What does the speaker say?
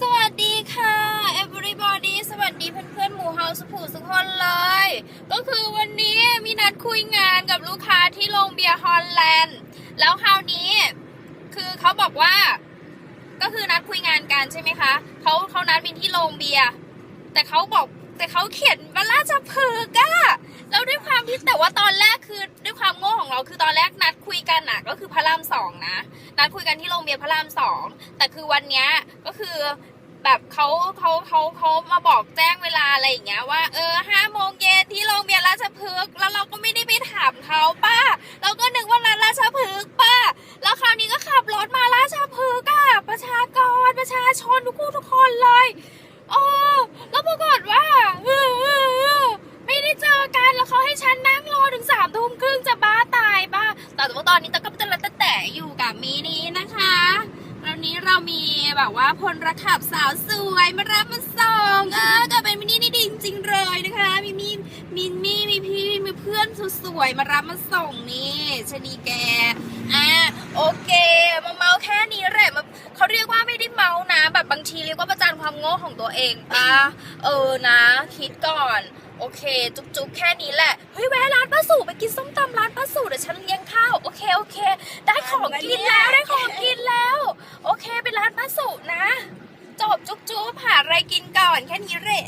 สวัสดีค่ะ everybody สวัสดีเพื่อนๆหมู่เฮาสุผูสุกคนเลย ก็คือวันนี้มีนัดคุยงานกับลูกค้าที่โรงเบียร์ฮอลแลนด์ แล้วคราวนี้คือเขาบอกว่า ก็คือนัดคุยงานกันใช่ไหมคะเขาเขานัดบินที่โรงเบียร์แต่เขาบอกแต่เขาเขียนว่าราชพฤกษ์อะแล้วด้วยความที่แต่ว่าตอนแรกคือด้วยความโง่ของเราคือตอนแรกามสองนะ นัดคุยกันที่โรงเรียนพระรามสอง แต่คือวันเนี้ยก็คือแบบเขาเขาเขาเขามาบอกแจ้งเวลาอะไรอย่างเงี้ยว่า เออห้า อยู่กับมีนี้นะคะวันนี้เรามีแบบว่าพลรักขับสาวสวยมารับมาส่งเออก็เป็นมินี่นี่ดีจริงๆเลยนะคะมีมีมีมี่มีพี่มีเพื่อนสวยๆมารับมาส่งนี่ชะนีแกอะโอเคมาเมาแค่นี้แหละมาเขาเรียกว่าไม่ได้เมานะ แบบบางทีเรียกว่าประจานความโง่ของตัวเองปะเออนะ คิดก่อน โอเค จุ๊บๆแค่นี้แหละเฮ้ยแวะร้านป้าสู่ไปกินส้มต เคโอเค ได้ของกินแล้วได้ของกินแล้ว โอเคไปร้านป้าสู่นะ จบจุ๊บๆหาอะไรกินก่อนแค่นี้แหละ